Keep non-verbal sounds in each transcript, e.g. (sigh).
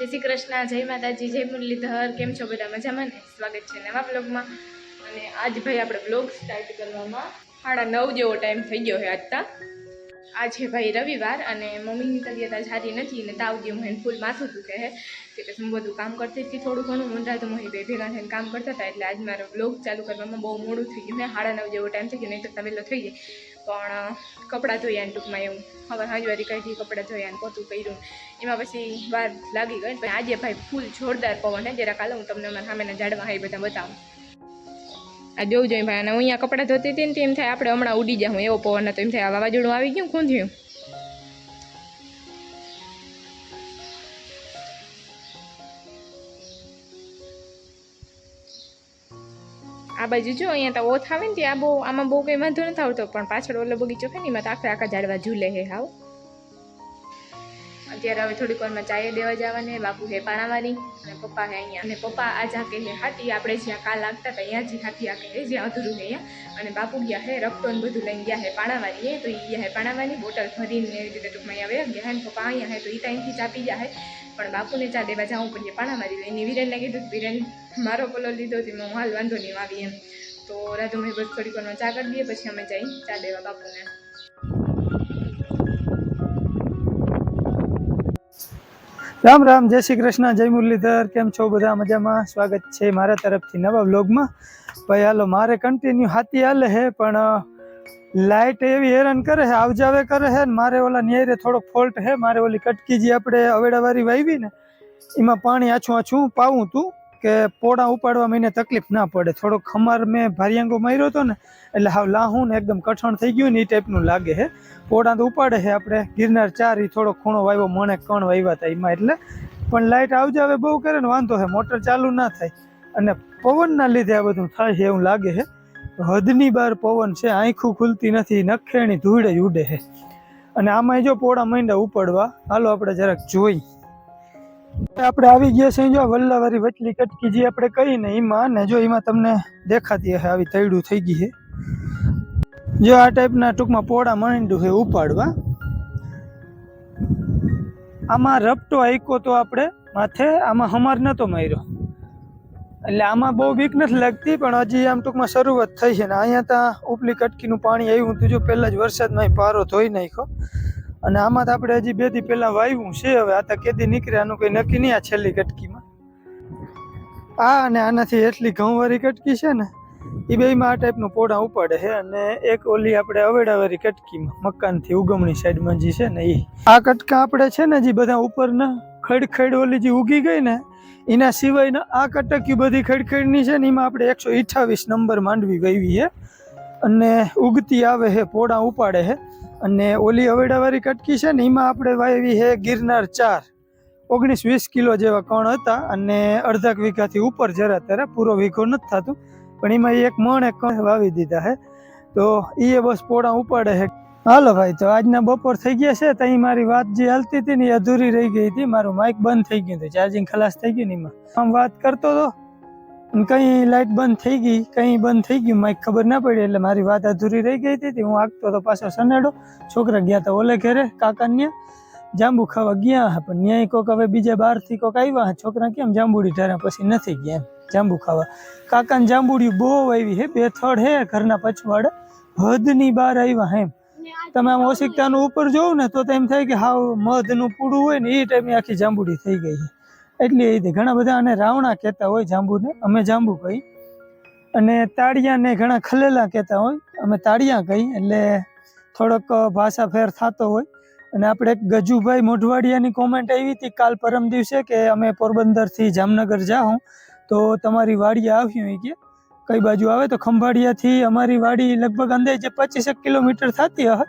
જય શ્રી કૃષ્ણ, જય માતાજી, જય મુરલીધર, કેમ છો બધા મજામાં ને? સ્વાગત છે નવા બ્લોગમાં અને આજ ભાઈ આપણે બ્લોગ સ્ટાર્ટ કરવામાં. સાડા નવ જેવો ટાઈમ થઈ ગયો છે આજ છે ભાઈ રવિવાર અને મમ્મીની તબિયત આજ સારી નથી અને તાવ ગયું હોય ફૂલ માથું દુખે છે. એટલે હું બધું કામ કરતી હતી, થોડું ઘણું મુંડા તો મોહી બે ભેગા થઈને કામ કરતા હતા એટલે આજ મારો બ્લોગ ચાલુ કરવામાં બહુ મોડું થઈ ગયું ને સાડા નવ જેવો ટાઈમ થઈ ગયો નહીં તો તબેલો થઈ જાય પણ કપડાં ધોયા ને ટૂંકમાં એવું હવે હાજવારી કાઢી કપડાં ધોયા ને પોતું કર્યું. એમાં પછી વાર લાગી ગઈ પણ આજે ભાઈ ફૂલ જોરદાર પવન છે જરા કાલે હું તમને અમારા સામેના ઝાડવા હા બધા બતાવું. આ જોવું જોઈએ ભાઈ અને હું અહીંયા કપડાં ધોતી હતી ને તો એમ થાય આપણે હમણાં ઉડી જાઉં એવો પવન હતો. એમ થાય વાવાઝોડું આવી ગયું કોણ આ બાજુ જો, અહીંયા તો ઓથ આવે ને ત્યાં બહુ, આમાં બહુ કંઈ વાંધો નથી આવતો, પણ પાછળ ઓલો બગીચો છે ને, એમાં તો આખા આખા ઝાડવા ઝૂલે હે હાવ. અત્યારે હવે થોડીક વારમાં ચાય દેવા જવાને, બાપુ હે પાણાવાની, અને પપ્પા હે અહીંયા. અને પપ્પા આ જાકે હે હાથી આપણે જ્યાં કાલ લાગતા હતા અહીંયા જ હાથી આકે હે, જ્યાં અધૂરું હે અહીંયા. અને બાપુ ગયા હે રક્તો ને બધું લઈને ગયા હે પાણાવાની હે તો એ ગયા હે પાણાવાની, બોટલ ભરીને એવી રીતે ટૂંકમાં અહીંયા ગયા હે, ને પપ્પા અહીંયા હે, તો એ ટાઈમથી ચાપી ગયા હે. પણ બાપુને ચા દેવા જવું પડીએ પાણાવારી લઈને વિરેનને કીધું વિરેન, મારો કલર લીધો હતી હું હાલ વાંધો નહીં આવી એમ. તો રાધુભાઈ બસ થોડીક વારમાં ચા કરી દઈએ, પછી અમે જઈ ચા દેવા બાપુને. રામ રામ, જય શ્રી કૃષ્ણ, જય મુરલીધર. કેમ છો બધા? મજામાં? સ્વાગત છે મારા તરફથી નવા વ્લોગમાં. ભાઈ, હાલો, મારે કન્ટિન્યુ હાથી હાલે હે, પણ લાઇટ એવી હેરાન કરે છે, આવજાવે કરે છે મારે ઓલા ન્યાયરે થોડોક ફોલ્ટ હે મારે ઓલી કટકી જે આપણે અવેડાવાળી વાવી ને, એમાં પાણી આછું આછું પાવું તું કે પોડા ઉપાડવા મને તકલીફ ના પડે. થોડોક ખમાર મેં ભારિયાંગો માર્યો હતો ને, એટલે હાવ લાહું ને એકદમ કઠણ થઈ ગયું ને એ ટાઈપનું લાગે છે. પોડા તો ઉપાડે છે આપણે, ગિરનાર ચાર એ થોડો ખૂણો વાવ્યો મણે કણ વાવ્યા હતા એમાં એટલે. પણ લાઇટ આવજાવે બહુ કરે ને વાંધો છે, મોટર ચાલુ ના થાય. અને પવનના લીધે આ બધું થાય છે એવું લાગે છે. હદની બહાર પવન છે, આંખું ખુલતી નથી, નખેણી ધૂળે ઉડે છે. અને આમાં જો પોળા માંડ્યા ઉપડવા, હાલો આપણે જરાક જોઈ. આપણે આવી ગયા છે જો વલ્લાવારી વચલી કટકી જે આપણે કહી ને એમાં ને જો એમાં તમને દેખાતી હશે, આવી તૈડું થઈ ગઈ છે. જો આ ટાઈપના ટૂંકમાં પોળા માંડ્યું છે ઉપાડવા. આમાં રપટો આઈકો તો આપણે માથે, આમાં હમાર નતો માર્યો. એટલે આમાં બહુ બીક નથી લાગતી, પણ હજી આમ ટૂંકમાં શરૂઆત થઈ છે ને, અહીંયા ત્યાં ઉપલી કટકીનું પાણી આવ્યું હતું, જો પહેલાં જ વરસાદમાં પારો ધોઈ નાખ્યો. અને આમાં તો આપણે હજી બે દી પહેલાં વાવ્યું છે, હવે આ તો કેદી નીકળ્યાનું કંઈ નક્કી નહીં આ છેલ્લી કટકીમાં. આ અને આનાથી એટલી ઘઉંવાળી કટકી છે ને એ બેમાં આ ટાઈપનું પોડા ઉપાડે છે અને એક ઓલી આપણે અવેડાવાળી કટકીમાં, મકાનથી ઉગમણી સાઈડમાં જે છે ને એ આ કટકા આપણે છે ને જે બધા ઉપરના ખડખડ ઓલી જે ઉગી ગઈ ને એના સિવાયના આ કટકી બધી ખડખડની છે ને એમાં આપણે એકસો અઠ્ઠાવીસ નંબર માંડવી વાવી છે અને ઉગતી આવે છે પોડા ઉપાડે છે અને ઓલી અવેડાવાળી કટકી છે ને એમાં આપણે વાવી છે ગિરનાર ચાર. ઓગણીસ વીસ કિલો જેવા કણ હતા અને અડધાક વીઘાથી ઉપર જરા ત્યારે પૂરો વીઘો નથી થતું. પણ એમાં એક મણ એક કણ વાવી દીધા છે તો એ બસ પોડા ઉપાડે છે હાલો ભાઈ, તો આજના બપોર થઈ ગયા છે, તો મારી વાત જે હાલતી હતી ને એ અધૂરી રહી ગઈ હતી. મારું માઇક બંધ થઈ ગયું હતું ચાર્જિંગ ખલાસ થઈ ગયું ને એમાં. આમ વાત કરતો હતો કઈ લાઇટ બંધ થઈ ગઈ, કઈ બંધ થઈ ગયું માઇક ખબર ના પડી, એટલે મારી વાત અધૂરી રહી ગઈ હતી. હું આગતો તો પાછો સનેડો છોકરા ગયા હતા ઓલે ઘરે કાકાન્યા જાંબુ ખાવા ગયા પણ ન્યાય કોક હવે બીજા બહારથી કોક આવ્યા છોકરા કેમ જાંબુડી ઢાર્યા પછી નથી ગયા જાંબુ ખાવા. કાકાને જાંબુડી બહુ આવી હે, બે થડ હે ઘરના પછવાડે, હદની બહાર આવ્યા હે એમ. તમે આમ ઉપર જોવ ને, તો એમ થાય કે હાવ મધનું પૂડું હોય ને એ ટાઈમે આખી જાંબુડી થઈ ગઈ છે. એટલે એ ઘણા બધા અને રાવણા કહેતા હોય જાંબુને, અમે જાંબુ કહી અને તાળિયાને ઘણા ખલેલા કહેતા હોય, અમે તાળિયા કહી એટલે થોડોક ભાષા ફેર થતો હોય. અને આપણે એક ગજુભાઈ મોઢવાડિયાની કોમેન્ટ આવી હતી કાલ પરમ દિવસે કે અમે પોરબંદરથી જામનગર જાઉં, તો તમારી વાડીએ આવ્યું એ કે કઈ બાજુ આવે તો ખંભાળિયાથી અમારી વાડી લગભગ અંદાજે પચીસેક કિલોમીટર થતી હશે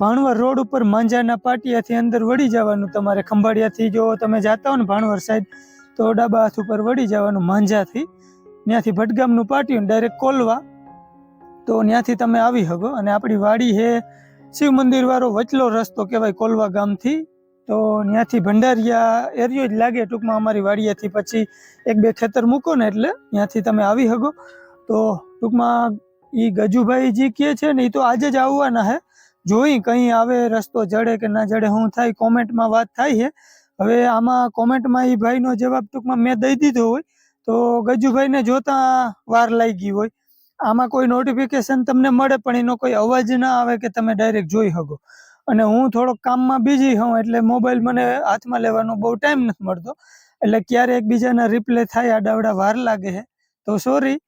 ભાણવર રોડ ઉપર માંજાના પાટિયાથી અંદર વળી જવાનું તમારે ખંભાળિયાથી જો તમે જાતા હો ને ભાણવર સાઈડ, તો ડાબા હાથ ઉપર વળી જવાનું માંજાથી. ત્યાંથી ભટગામનું પાટિયું ડાયરેક્ટ કોલવા. તો ત્યાંથી તમે આવી શકો અને આપણી વાડી હે શિવ મંદિર વાળો વચલો રસ્તો કહેવાય કોલવા ગામથી. તો ત્યાંથી ભંડારિયા એરિયો જ લાગે ટૂંકમાં અમારી વાડિયાથી પછી એક બે ખેતર મૂકો ને એટલે ત્યાંથી તમે આવી શકો. તો ટૂંકમાં એ ગજુભાઈ જે કહે છે ને એ તો આજે જ આવવાના હે. જોઈ કંઈ આવે રસ્તો જડે કે ના જડે શું થાય, કોમેન્ટમાં વાત થાય છે હવે આમાં કોમેન્ટમાં એ ભાઈનો જવાબ ટૂંકમાં મેં દઈ દીધો હોય. તો ગજુભાઈને જોતા વાર લાગી હોય. આમાં કોઈ નોટિફિકેશન તમને મળે પણ એનો કોઈ અવાજ ના આવે કે તમે ડાયરેક્ટ જોઈ શકો. અને હું થોડોક કામમાં બિઝી હોઉં એટલે મોબાઈલ મને હાથમાં લેવાનો બહુ ટાઈમ નથી મળતો. એટલે ક્યારે એકબીજાના રિપ્લે થાય આડાવડા વાર લાગે છે. તો સોરી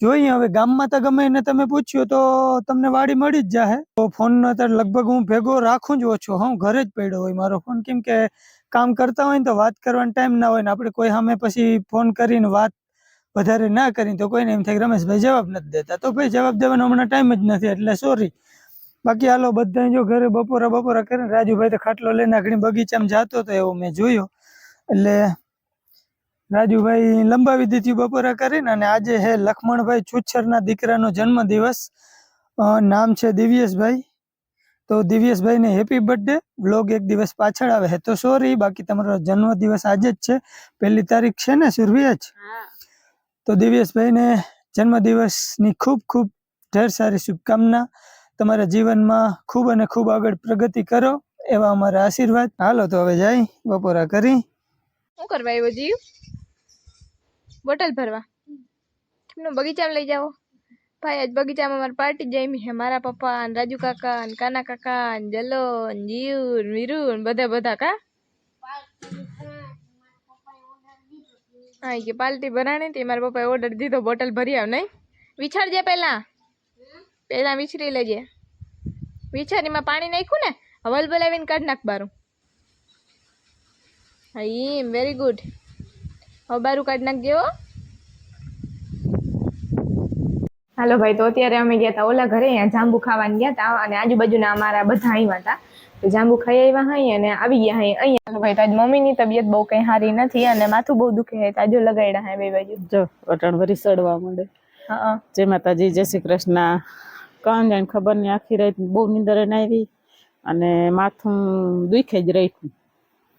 જોઈએ હવે, ગામમાં તો ગમે એને તમે પૂછ્યું તો તમને વાડી મળી જ જાહે. તો ફોનનો તો લગભગ હું ભેગો રાખું જ ઓછો. હું ઘરે જ પડ્યો હોય મારો ફોન કેમ કે કામ કરતા હોય ને તો વાત કરવાનો ટાઈમ ના હોય ને આપણે કોઈ સામે પછી ફોન કરીને વાત વધારે ના કરી તો કોઈને એમ થાય રમેશભાઈ જવાબ નથી દેતા. તો ભાઈ જવાબ દેવાનો હમણાં ટાઈમ જ નથી. એટલે સોરી બાકી હાલો બધા જો ઘરે બપોરા બપોરા કરીને રાજુભાઈ તો ખાટલો લઈને આગળ બગીચામાં જતો હતો એવો મેં જોયો. એટલે રાજુભાઈ લંબાવી દીધી બપોરા કરીને અને આજે હે લખમણભાઈ છુચ્છરના દીકરાનો જન્મદિવસ. નામ છે દિવ્યેશભાઈ. તો દિવ્યેશભાઈને હેપી બર્થડે. વ્લોગ એક દિવસ પાછળ આવે છે તો સોરી બાકી તમારો જન્મદિવસ આજે જ છે. પહેલી તારીખ છે ને સુરભી જ? તો દિવ્યેશભાઈને જન્મદિવસની ખૂબ ખૂબ ઢેર સારી શુભકામના. તમારા જીવનમાં ખૂબ અને ખૂબ આગળ પ્રગતિ કરો એવા અમારા આશીર્વાદ. હાલો તો હવે જાય બપોરા કરી. શું કરવા આવ્યો જીવ? બોટલ ભરવા. તમને બગીચામાં લઈ જાઓ. ભાઈ, આજ બગીચામાં મારી પાર્ટી જામી છે. મારા પપ્પા ને રાજુ કાકા અને કાના કાકા ને જલો અને જીવ વીરુ અને બધા બધા કા? હા કે પાર્ટી ભરાણી હતી. મારા પપ્પાએ ઓર્ડર દીધો. બોટલ ભરી આવ નહીં. વિછાડજે પહેલાં. પહેલાં વિછરી લેજે. વિચારીમાં પાણી નાખ્યું ને હવલ બોલાવીને કાઢ નાખ બારું હા એમ વેરી ગુડ હવે બારું કાઢ નાખ જેવો હાલો ભાઈ તો અત્યારે અમે ગયા હતા ઓલા ઘરે અહીંયા જાંબુ ખાવાની ગયા હતા અને આજુબાજુના અમારા બધા આવ્યા હતા તો જાંબુ ખાઈ આવ્યા હાઈ અને આવી ગયા હાઈ અહીંયા. હાલો ભાઈ તો આજ મમ્મીની તબિયત બહુ કંઈ સારી નથી અને માથું બહુ દુખે છે તાજો લગાડ્યા હે બે બાજુ. જો અટણ વરી સડવા માંડે. હા. જય માતાજી જય શ્રી કૃષ્ણ. કાં જાણે ખબર નહીં, આખી રાત બહુ નીંદર આવી અને માથું દુખે જ રાખ્યું.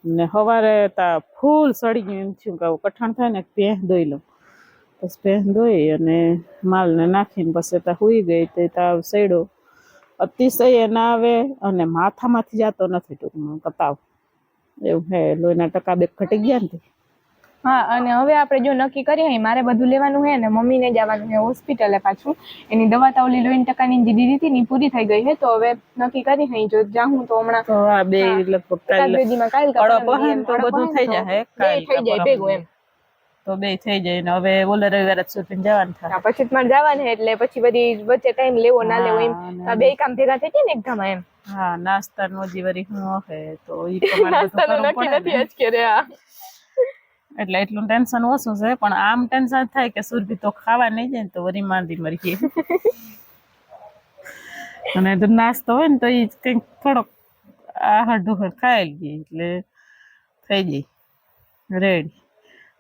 ને સવારે તા ફૂલ સડી ગયું એમ થયું કે કઠણ થાય ને પેહ ધોઈ લઉં. પછી પેહ ધોઈ અને માલને નાખીને પછી તા હુઈ ગઈ તે તાવ સડ્યો અતિશય ના આવે અને માથામાંથી જાતો નથી ટૂંકમાં કતાવ. એવું હે, લોહીના ટકા બે ઘટી ગયા ને. હા અને હવે આપણે જો નક્કી કરીએ મારે બધું લેવાનું છે ને મમ્મીને જવાનું છે હોસ્પિટલે પાછું. એની દવા તો ઓલી લોહીની ટકાની જે દીધી હતી ને પૂરી થઈ ગઈ છે. તો હવે નક્કી કરી હઈ જો જાઉં તો હમણાં તો આ બે લગભગ કાલે બે દીમાં કાલ હે તો બધું થઈ જાય તો થઈ જાય ભેગું એમ. તો બે થઈ જાય ને હવે ઓલા રવિવારે સુધી જવાનું થાય. પછી તમારે જવાનું એટલે પછી બધી વચ્ચે ટાઈમ લેવો ના લેવો એમ. હા, બે કામ ભેગા થઈ જાય ને એકદમ એમ. હા નાસ્તાનો હજી વરી હું હે તો ઈ (laughs) તમારે કરવું નક્કી નથી આજ કે રે આ એટલે એટલું ટેન્શન ઓછું છે પણ આમ ટેન્શન થાય કે સુરભી તો ખાવા નહીં જાય તો વરી માંદી મરી (laughs) અને જો નાસ્તો હોય ને તો એ કંઈક થોડોક આહડ ઢોહર ખાઈ લઈએ એટલે થઈ જાય. રેડી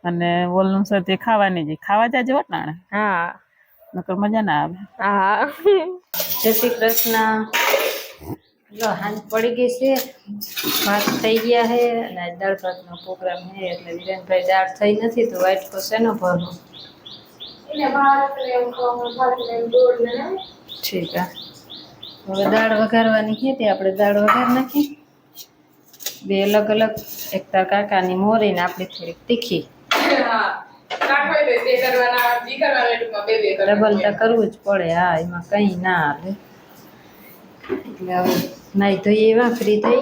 અને ઓલનું છે તે ખાવાની જાય. ખાવા જાજે વટાણે હા. નકર મજા ના આવે. હા. (laughs) જય શ્રી કૃષ્ણ. જો હાંજ પડી ગઈ છે ભાત થઈ ગયા છે અને આજ દાળ ભાતનો પ્રોગ્રામ છે એટલે વિરેનભાઈ દાળ થઈ નથી તો વાઇટ કો શેનો ભરવો ઠીક હા હવે દાળ વઘારવાની છે તે આપણે દાળ વઘાર નાખી. બે અલગ અલગ એક તાર કાકાની મોરીને આપણે થોડીક તીખી. ડબલ તો કરવું જ પડે હા એમાં કંઈ ના આવે એટલે હવે નાઈ ધોઈએ એવા ફ્રી થઈ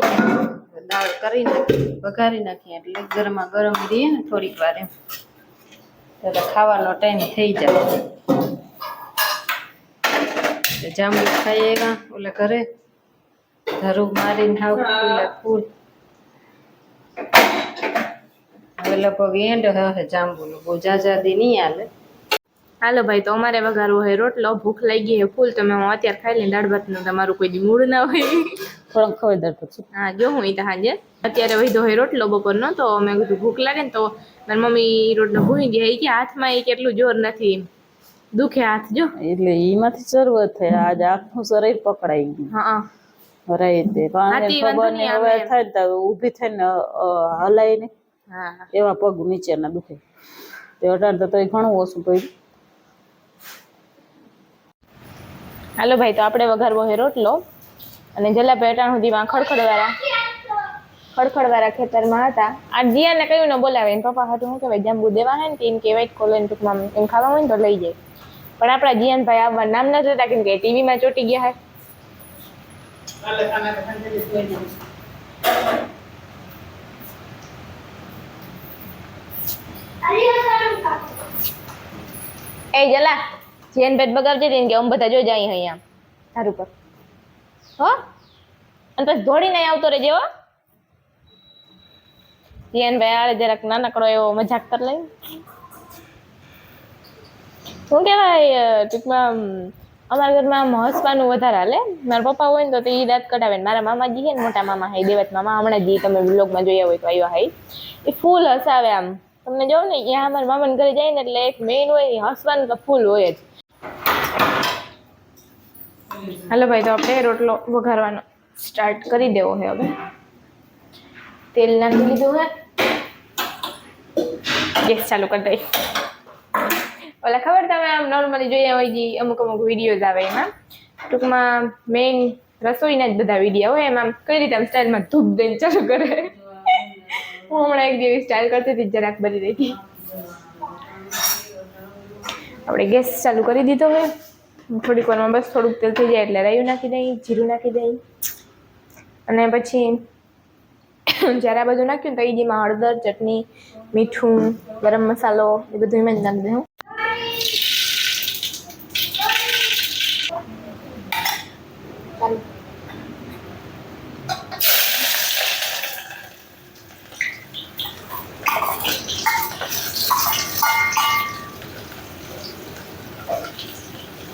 દાળ કરી નાખી, વઘારી નાખીએ એટલે ગરમા ગરમ દઈએ ને થોડીક વાર એમ. એટલે ખાવાનો ટાઈમ થઈ જાય. જાંબુ ખાઈ એવા ઓલે ઘરે. ધરું મારીને હાવ ફૂલે ફૂલ. હવે લગભગ એન્ડ હશે જાંબુનું બહુ જાજાદી નહીં હાલે. હાલો ભાઈ તો અમારે વઘારવો હોય રોટલો. ભૂખ લાગી ગઈ ફૂલ તમે હું અત્યારે ખાઈ લઈને દાળ ભાતનું તમારું કોઈ મૂળ ના હોય. થોડોક ખવાય દર પછી. હા જો હું ઈ તો હાજે. અત્યારે વહીધો હોય રોટલો બપોરનો તો મેં કીધું ભૂખ લાગે ને તો મારી મમ્મી રોટલો ભૂઈ ગયા કે હાથમાં એ કેટલું જોર નથી. દુખે હાથ જો. એટલે એમાંથી શરૂઆત થઈ. આજ આખું શરીર પકડાઈ ગયું. હા. તે હા, પણ ખબર નહીં હવે થાય ને તો ઊભી થઈને હલાય ને હા. એવા પગ નીચેના દુખે. તે અઢાર તો તોય ઘણું ઓછું પડ્યું. હાલો ભાઈ, તો આપણે વઘારવો હે રોટલો. અને જલા પેટાણ સુધીમાં ખડખડવાળા ખડખડવાળા ખેતરમાં હતા. આ જીયાને કયું ન બોલાવે, એને પપ્પા હાટું શું કહેવાય, જાંબુ દેવા હે ને તે એમ કહેવાય ખોલે ને ટૂંકમાં એમ ખાવા હોય ને તો લઈ જાય. પણ આપણા જીયાનભાઈ આવવા નામ ન જતા, કેમ કે ટીવીમાં ચોટી ગયા હે. એ જલા જીયાન પેટ બગાવતી હતી ને કે અમે બધા જોઈ જાય અહીંયા તારું પર. હો? અને પછી અહીં આવતો રહેજે હો. ભાઈ આળે જરાક નાનકડો એવો મજાક કરી લઈ શું કહેવાય ટૂંકમાં અમ, અમારા ઘરમાં આમ હસવાનું વધારે હાલે. મારા પપ્પા હોય ને તો એ દાંત કઢાવે મારા મામાજી છે ને મોટા મામા હાઈ દેવત મામા હમણાં જે તમે વ્લોગમાં જોયા હોય તો આવ્યા હાઈ એ ફૂલ હસાવે આમ. તમને જોઉં ને ત્યાં અમારા મામાને ઘરે જાય ને એટલે એક મેઇન હોય ને હસવાનું તો ફૂલ હોય જ. હાલો ભાઈ, તો આપણે રોટલો વઘારવાનો સ્ટાર્ટ કરી દેવો છે હવે. તેલ નાખી લીધું હે. ગેસ ચાલુ કરી દઈ ઓલા ખબર તમે આમ નોર્મલી જોઈએ હોય જે અમુક અમુક વિડીયોઝ આવે એમાં? ટૂંકમાં મેઇન રસોઈના જ બધા વીડિયો હોય એમાં કઈ રીતે આમ સ્ટાઇલમાં ધૂપ દઈને ચાલુ કરે. હું હમણાં એક જેવી સ્ટાઇલ કરતી હતી, જરાક બની રહી હતી. આપણે ગેસ ચાલુ કરી દીધો હોય થોડીક વારમાં બસ થોડુંક તેલ થઈ જાય એટલે રાયું નાખી દઈ, જીરું નાખી દઈ. અને પછી જ્યારે આ બધું નાખ્યું તો ઈજીમાં હળદર, ચટણી, મીઠું, ગરમ મસાલો, એ બધું એમાં જ નાખી દઉં.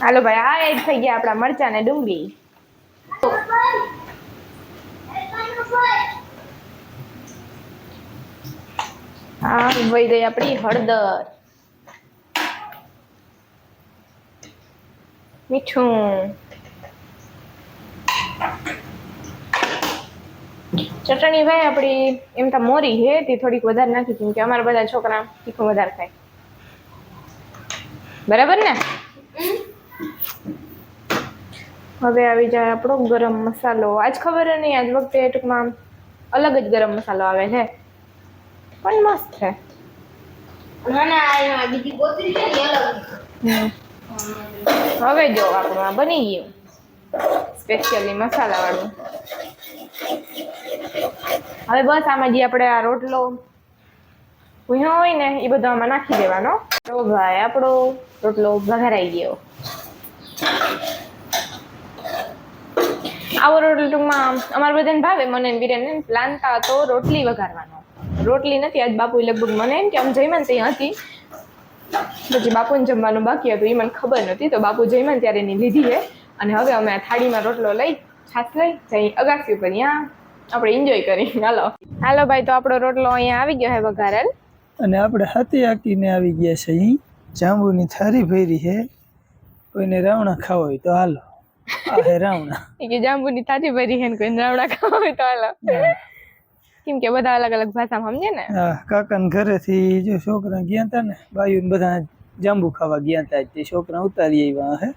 હાલો ભાઈ, આ એડ થઈ ગયા આપણા મરચા ને ડુંગળી. હા વહી ગઈ આપણી હળદર. મીઠું. ચટણી ભાઈ આપણી, એમ તો મોરી હે, તે થોડીક વધારે નાખી, કેમ કે અમારા બધા છોકરા તીખું વધારે ખાય. બરાબર ને? હવે આવી જાય આપણો ગરમ મસાલો. આજ ખબર નહીં આજ વખતે ટૂંકમાં અલગ જ ગરમ મસાલો આવે છે. પણ મસ્ત છે. હવે જો આપણું આ બની ગયું. સ્પેશિયલી મસાલાવાળું. હવે બસ આમાં જે આપણે આ રોટલો ભૂયો હોય ને એ બધો આમાં નાખી દેવાનો. તો ભાઈ આપણો રોટલો વઘારાઈ ગયો. આવો રોટલીમાં અમારા બધાને ભાવે, મને ને બીરેન પ્લાનતા તો રોટલી વઘારવાનો. રોટલી નથી, આજ બાપુ લગભગ મને એમ કે આમ જઈમાં ત્યાં હતી. પછી બાપુને જમવાનું બાકી હતું, એ મને ખબર નથી તો બાપુ જઈમાં ત્યારે એની લીધી છે. અને હવે અમે આ થાળીમાં રોટલો લઈ, છાશ લઈ, જઈ અગાસી ઉપર ત્યાં આપણે એન્જોય કરી હાલો. હાલો ભાઈ, તો આપણો રોટલો અહીંયા આવી ગયો છે વઘારેલ. અને આપણે હાથી હાકીને આવી ગયા છે અહીં. જાંબુની થારી ભરી છે. કોઈને રાવણા ખાવા હોય તો હાલો. રાવણા. (laughs) કે જાંબુની થાળી ભરી છે ને કોઈ રાવડા ખાવા હોય તો હાલો. કેમ કે બધા અલગ અલગ ભાષામાં સમજે ને. કાકા કાકાના ઘરેથી જો છોકરા ગયા હતા ને બાયુ બધા જાંબુ ખાવા ગયા હતા તે છોકરા ઉતારી આવ્યા હે.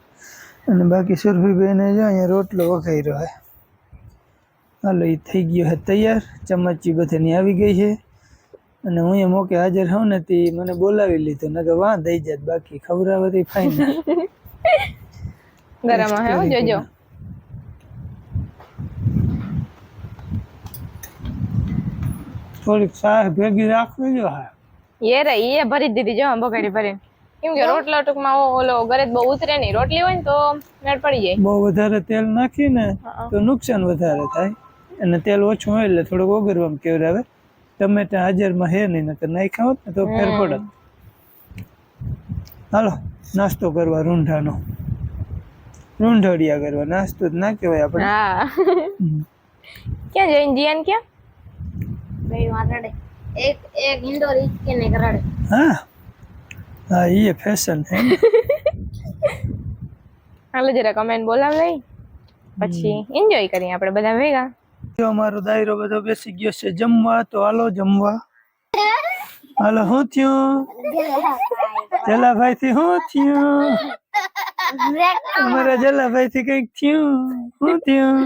અને બાકી સુરભીબેને જો અહીંયા રોટલો વઘાર્યો હે. હાલો એ થઈ ગયો હે તૈયાર. ચમચી બધાની આવી ગઈ છે. અને હું અહીંયા મોકે હાજર હોઉં ને તે મને બોલાવી લીધો. નકર વાં દઈ જાત. બાકી ખવડાવતી ફાઈન (laughs) ગરમ હે જોજો થોડીક સાહ ભેગી રાખવી જો હા એ રે એ ભરી દીધી જો બગાડી ભરી કેમ કે રોટલો ટૂંકમાં ઓલો ઘરે બહુ ઉતરે નહીં. રોટલી હોય ને તો મેળ પડી જાય. બહુ વધારે તેલ નાખીને. તો નુકસાન વધારે થાય. અને તેલ ઓછું હોય એટલે થોડુંક ઓગરવામાં કેવડાવે ત્યાં હાજરમાં હે નહીં નકર નાખ્યા હોત ને તો ફેર પડત. હાલો નાસ્તો કરવા રૂંઢાનો. રૂંઢડિયા કરવા નાસ્તો જ ના કહેવાય આપણે. હા. હમ. ક્યાં જઈને જીયાન ક્યાં? એક એક ઇન્ડોર કે ને કરાડે હા. હા એ ફેશન હે ને. હાલો જરા કમેન્ટ બોલાવ લઈ પછી એન્જોય કરીએ આપણે બધા ભેગા. જો અમારો દાયરો બધો બેસી ગયો છે જમવા. તો હાલો જમવા. હાલો શું થયું? જલાભાઈ. થી શું થયું? અમારા જલાભાઈ થી કંઈક થયું. શું થયું?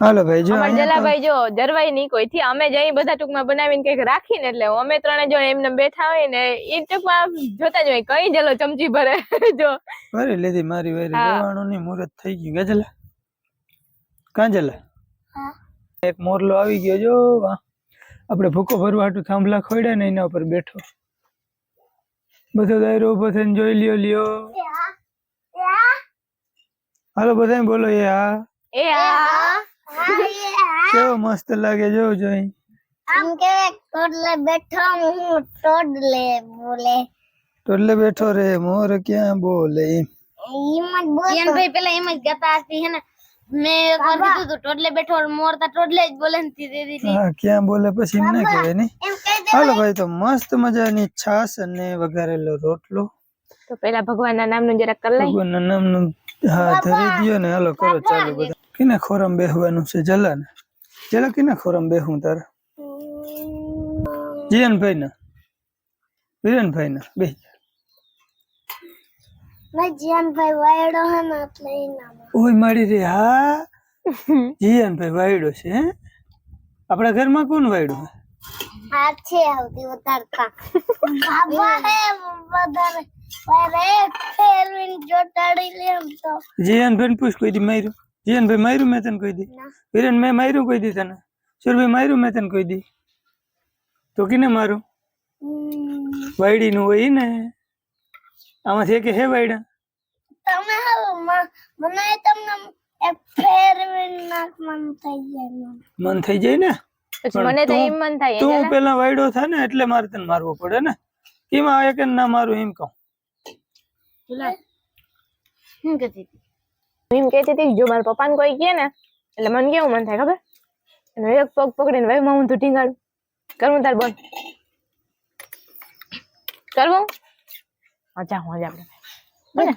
હાલો ભાઈ જો જલાભાઈ જો જરવાઈ નહીં કોઈ થી અમે જઈ બધા ટૂંકમાં બનાવીને કંઈક રાખીને એટલે અમે ત્રણે જો એમને બેઠા હોય ને એ ટૂંકમાં જોતા જ હોય કઈ જલો ચમચી ભરે. જો. ભરી લીધી મારી વારી. હા. ની મુહૂર્ત થઈ ગયું. ગજલા કાંજલા એક મોરલો આવી ગયો જો. આપણે ભૂકો ભરવા હાટું થાંભલા ખોડ્યા ને એના ઉપર બેઠો. બધો દાયરો ઊભો થઈને જોઈ લ્યો લ્યો. હાલો બધા બોલો એ હા એ આ? કેવો મસ્ત લાગે જોવું જોઈ. આમ કે ટોડલે બેઠો હું ટોડલે બોલે. ટોડલે બેઠો રે મોર ક્યાં બોલે? એમ જ બોલ ભાઈ પેલા એમ જ ગાતા હતી હે ને? મેં એક વાર કીધું હતું ટોડલે બેઠો મોર તા ટોડલે જ બોલે ને તી દીધી હા ક્યાં બોલે પછી એમ ના. કહેવાય દે હાલો ભાઈ તો મસ્ત મજાની છાસ અને વઘારેલો રોટલો. તો પેલા ભગવાનના નામનું જરાક કરી લઈ ભગવાનના નામનું હા ધરી દ્યો ને હાલો કરો ચાલો બધા. કિના ખોરમ બેહવાનું છે? જલા ને. જલા કિના ખોરમ બેહું તારે? જીયનભાઈ ને વિરનભાઈ ને બે મેં વાયડો હે ને એટલે ઓય મારી રે હા. (laughs) જીયનભાઈ વાયડો છે હે? આપણા ઘરમાં કોણ વાયડો આ છે આવતી ઉતારતા. (laughs) બાબા હે વધારે વાયરે ફેરવીન જોટાડી લે એમ તો. જીયનભાઈ ને પૂછ કોઈ દી માર્યું. જીયનભાઈ માર્યું મેં તને કોઈ દી? વિરેન મેં માર્યું કોઈ દી તને? સુરભાઈ માર્યું મેં તને કોઈ દી? તો કીને મારું? વાયડી નું હોય ને. આમાંથી એક હે વાયડા? તમે હવે મને તમને થઈ જાય મને. મન થઈ જાય ને? મને તો એમ મન થાય તું પેલા વાયડો થાય ને એટલે મારે તને મારવો પડે ને? એમાં એક ના મારું એમ કહું? શું કહેતી હતી? હું એમ કહેતી હતી જો મારા પપ્પાને કોઈ કહે ને એટલે મને કેવું મન થાય ખબર? અને એક પગ પકડીને ભાઈ હું તું ટીંગાડું કરવું તાર બોલ કરવું અચ્છા હું જ આપણે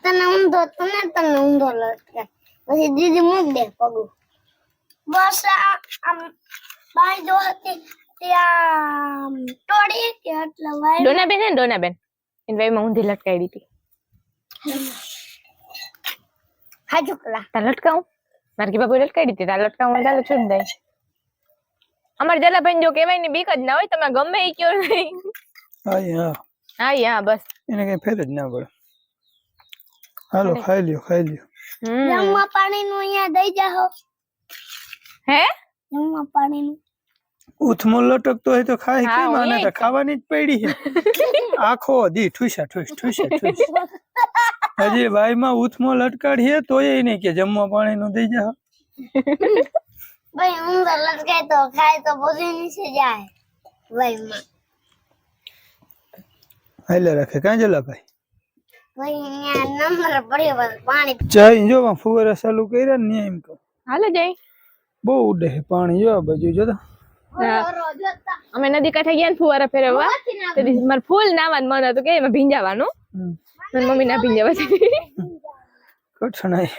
તને ઊંધો તને તને ઊંધો લટકે. પછી દીદી મૂક દે પગું. બસ આમ બાઈ જો હતી ત્યાં તોડી કે એટલે વાય ડોના બેન ડોના બેન એને ભાઈ ઊંધી લટકાવી દીધી તાર લટકાવું મારે કે બાબુ લટકાવી દીધી તાર લટકાવું ચાલો અમારે જલાભાઈ જો કહેવાય ને બીક જ ના હોય તમે ગમે એ કયો નહીં હા હા હા બસ એને કઈ ફેર જ ના પડે હાલો ખાઈ લ્યો ખાઈ લ્યો જમવા પાણી નું અહીંયા દઈ જાહો હે જમવા પાણી નું ઉથમો લટકતો હોય તો ખાય કે માને તો ખાવાની જ પડી છે. (laughs) આખો દી ઠુસા ઠુસ ઠુસા ઠુસ. હજી વાયમાં ઉથમો લટકાડીએ તોય એ નહીં કે જમવા પાણી નું દઈ જા. ભાઈ ઊંધો લટકાય તો ખાય તો બોલી નીચે જાય ભાઈ હાલે રાખે. કાં જલા ભાઈ? ભાઈ ચાઈ જો ફુવારા ચાલુ કર્યા ને એમ તો હાલે જાય. બહુ ઉડે પાણી. જો બાજુ જો તો. અમે નદી કાંઠે ગયા ને ફુવારા ફેરવવા. તે મારે ફૂલ નાવાનું મન હતું કે એમાં ભીંજાવાનું. મારી મમ્મી ના ભીંજાવા છે. કઠણાઈ.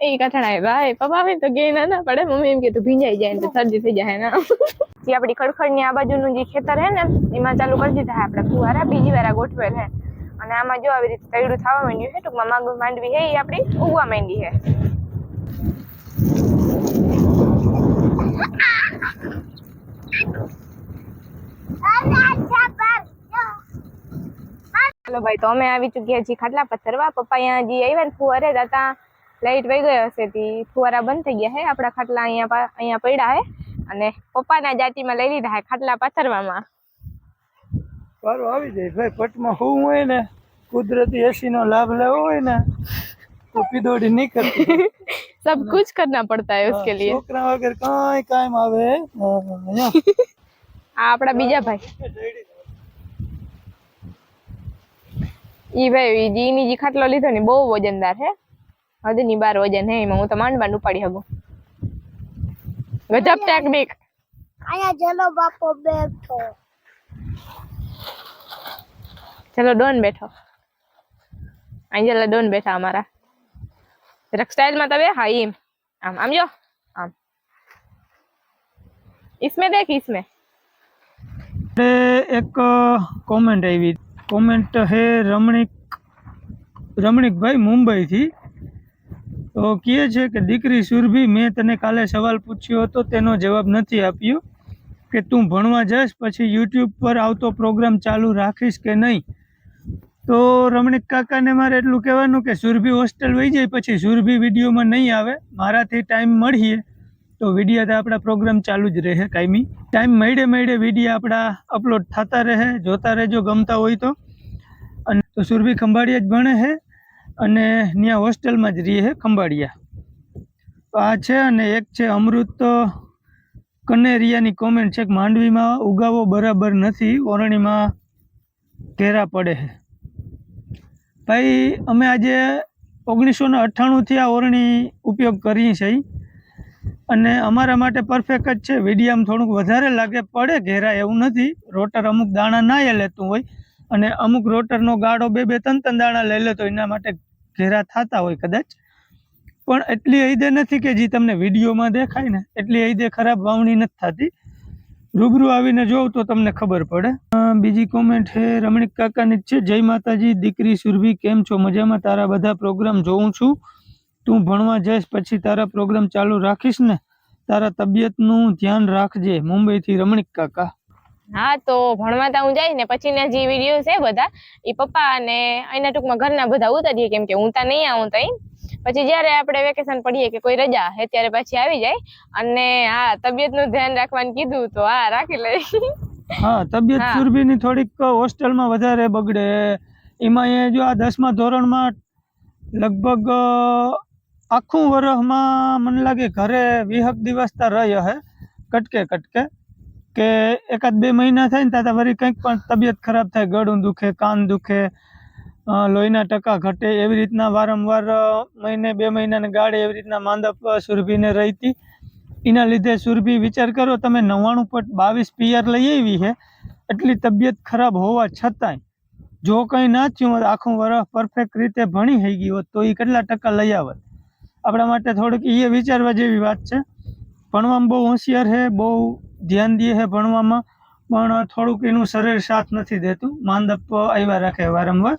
એ કઠણાય ભાઈ પપ્પા આવે તો ગે ના ના પડે. મમ્મી એમ કીધું તું ભીંજાઈ જાય ને તો શરદી થઈ જાય ના. જે આપણી ખડખડની આ બાજુનું જે ખેતર હે ને એમાં ચાલુ કરી દીધા આપણે ફુવારા. બીજી વાર ગોઠવેલ હે. અને આમાં જો આવી રીતે તૈડું થવા માંડ્યું છે ટૂંકમાં માંગ માંડવી હે એ આપણી ઉગવા માંડી હે. ચાલો ભાઈ તો અમે આવી ચૂક્યા છીએ ખાટલા પથ્થરવા પપ્પા અહીંયા જે આવ્યા ને ફુવારે હતા. લાઈટ વહી ગયો હશે તે. ફુવારા બંધ થઈ ગયા હે આપણા ખાટલા અહીંયા અહીંયા પડ્યા હે. અને પપ્પાના જાતિમાં લઈ લીધા હે ખાટલા પથ્થરવામાં. વારો આવી જાય. ભાઈ પટમાં હોવું હોય ને કુદરતી એસીનો લાભ લેવો હોય ને તો પીદોડી નહીં કરતી (laughs) सब कुछ करना पड़ता है उसके लिए છોકરા વગર કાંઈ કામ આવે અહીંયા આ આપણા બીજા ભાઈ ઈ ભાઈ ઈ જીની જી ખાટલો લીધો ને બહુ વજનદાર હે હદની બાર વજન હે એમાં હું તો માંડ માંડ ઉપાડી શકું ગજબ ટેકનિક અહીંયા જલો બાપો બેઠો ચલો ડોન બેઠો અહીં ડોન બેઠા અમારા જરાક સ્ટાઇલમાં તવે હા એમ આમ આમ જો આમ इसमें देख इसमें આપણે એક કોમેન્ટ આવી કોમેન્ટ હે રમણીક રમણીકભાઈ મુંબઈથી તો કહે છે કે દીકરી સુરભી મેં તને કાલે સવાલ પૂછ્યો હતો તેનો જવાબ નથી આપ્યો કે તું ભણવા જઈશ પછી યુટ્યુબ પર આવતો પ્રોગ્રામ ચાલુ રાખીશ કે નહીં તો રમણીક કાકાને મારે એટલું કહેવાનું કે સુરભી હોસ્ટેલ વહી જાય પછી સુરભી વિડીયોમાં નહીં આવે. મારાથી ટાઈમ મળીએ. તો વિડીયા તો આપણા પ્રોગ્રામ ચાલુ જ રહે કાયમી. ટાઈમ મળે મળે વિડીયા આપણા અપલોડ થતા રહે, જોતા રહેજો, ગમતા હોય તો. અને તો સુરભી ખંભાળિયા જ ભણે છે અને ત્યાં હોસ્ટેલમાં જ રહીએ છે ખંભાળિયા. તો આ છે અને એક છે અમૃત કનેરિયાની કોમેન્ટ છે કે, માંડવીમાં ઉગાવો બરાબર નથી, ઓરણીમાં ઘેરા પડે છે ભાઈ, અમે આજે ઓગણીસો ને અઠ્ઠાણુંથી આ ઓરણી ઉપયોગ કરીએ છીએ. અને અમારા માટે પરફેક્ટ જ છે. વીડિયામ થોડુંક વધારે લાગે, પડે ઘેરા એવું નથી. રોટર અમુક દાણા ના લેતું હોય. અને અમુક રોટરનો ગાળો બે બે, ત્રણ ત્રણ દાણા લઈ લે તો એના માટે ઘેરા થતા હોય કદાચ. પણ એટલી હૈદે નથી કે જે તમને વિડીયોમાં દેખાય ને, એટલી હૈદે ખરાબ વાવણી નથી થતી. રૂબરૂ આવીને જોઉં તો તમને ખબર પડે. બીજી કોમેન્ટ હે રમણીક કાકાની છે. જય માતાજી, દીકરી સુરભી, કેમ છો? મજામાં? તારા બધા પ્રોગ્રામ જોઉં છું. તું ભણવા જઈશ પછી તારા પ્રોગ્રામ ચાલુ રાખીશ ને? તારા તબિયતનું ધ્યાન રાખજે, મુંબઈથી રમણીક કાકા. હા, તો ભણવા તો હું જાય ને પછીના જે વીડિયો છે બધા, એ પપ્પા અને એના ટૂંકમાં ઘરના બધા ઉતારીએ, કેમ કે હું તા નહીં આવું તઈ. પછી જ્યારે આપણે વેકેશન પડીએ કે કોઈ રજા હે ત્યારે પછી આવી જાય અને હા તબિયતનું ધ્યાન રાખવાનું કીધું તો હા રાખી લઈ હા તબિયત. સુરભીની થોડીક હોસ્ટેલમાં વધારે બગડે એમાં એ જો આ દસમા ધોરણમાં લગભગ આખું વરસમાં મને લાગે ઘરે વિહક દિવસ તા રહી હે કટકે કટકે કે એકાદ બે મહિના થાય ને ત્યાં વળી કંઈક પણ તબિયત ખરાબ થાય ગળું દુખે કાન દુખે લોહીના ટકા ઘટે એવી રીતના વારંવાર મહિને બે મહિનાને ગાળે એવી રીતના માંદપ સુરભીને રહીતી. એના લીધે સુરભી વિચાર કરો તમે નવ્વાણું પોઈન્ટ બાવીસ પીઆર લઈ આવી છે એટલી તબિયત ખરાબ હોવા છતાંય જો કંઈ ના થયું હોત, આખું વરસ પરફેક્ટ રીતે ભણી થઈ ગયું હોત, તો એ કેટલા ટકા લઈ આવત? આપણા માટે થોડુંક એ વિચારવા જેવી વાત છે. ભણવામાં બહુ હોશિયાર છે બહુ ધ્યાન દે છે ભણવામાં, પણ થોડુંક એનું શરીર સાથ નથી દેતું. માંદપ આવ્યા રાખે વારંવાર.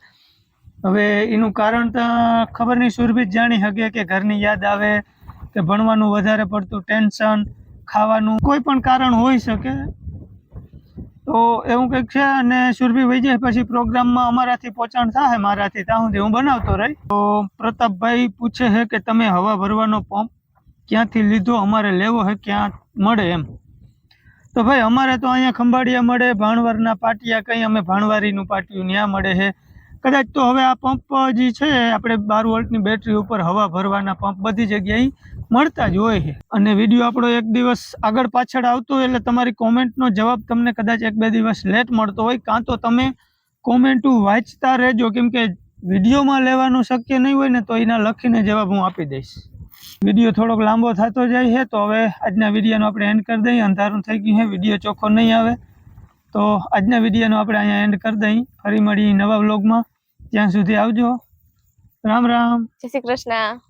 હવે એનું કારણ તો ખબર નહીં સુરભી જ જાણી શકે કે ઘરની યાદ આવે કે ભણવાનું વધારે પડતું ટેન્શન, ખાવાનું, કોઈ પણ કારણ હોઈ શકે. તો એવું કંઈક છે અને સુરભી વહી જાય પછી પ્રોગ્રામમાં અમારાથી પહોંચાણ થાય મારાથી ત્યાં સુધી હું બનાવતો રહી. તો પ્રતાપભાઈ પૂછે છે કે તમે હવા ભરવાનો પંપ ક્યાંથી લીધો, અમારે લેવો છે ક્યાં મળે એમ. તો ભાઈ, અમારે તો અહીંયા ખંભાળિયા મળે, ભાણવરના પાટિયા કંઈ, અમે ભાણવારીનું પાટિયું ત્યાં મળે છે કદાચ તો હવે આ પંપ જે છે, આપણે બાર વોલ્ટની બેટરી ઉપર હવા ભરવાના પંપ બધી જગ્યાએ મળતા જ હોય છે. અને વીડિયો આપણો એક દિવસ આગળ પાછળ આવતો હોય એટલે તમારી કોમેન્ટનો જવાબ તમને કદાચ એક બે દિવસ લેટ મળતો હોય. કાં તો તમે કોમેન્ટો વાંચતા રહેજો, કેમ કે વિડીયોમાં લેવાનું શક્ય નહીં હોય ને તો એના લખીને જવાબ હું આપી દઈશ. વીડિયો થોડોક લાંબો થતો જાય છે, તો હવે આજના વિડીયોનો આપણે એન્ડ કરી દઈએ. અંધારું થઈ ગયું છે વીડિયો ચોખ્ખો નહીં આવે. તો આજના વિડીયોનો આપણે અહીંયા એન્ડ કરી દઈએ ફરી મળીએ નવા વ્લોગમાં ત્યાં સુધી આવજો. રામ રામ. જય શ્રી કૃષ્ણ.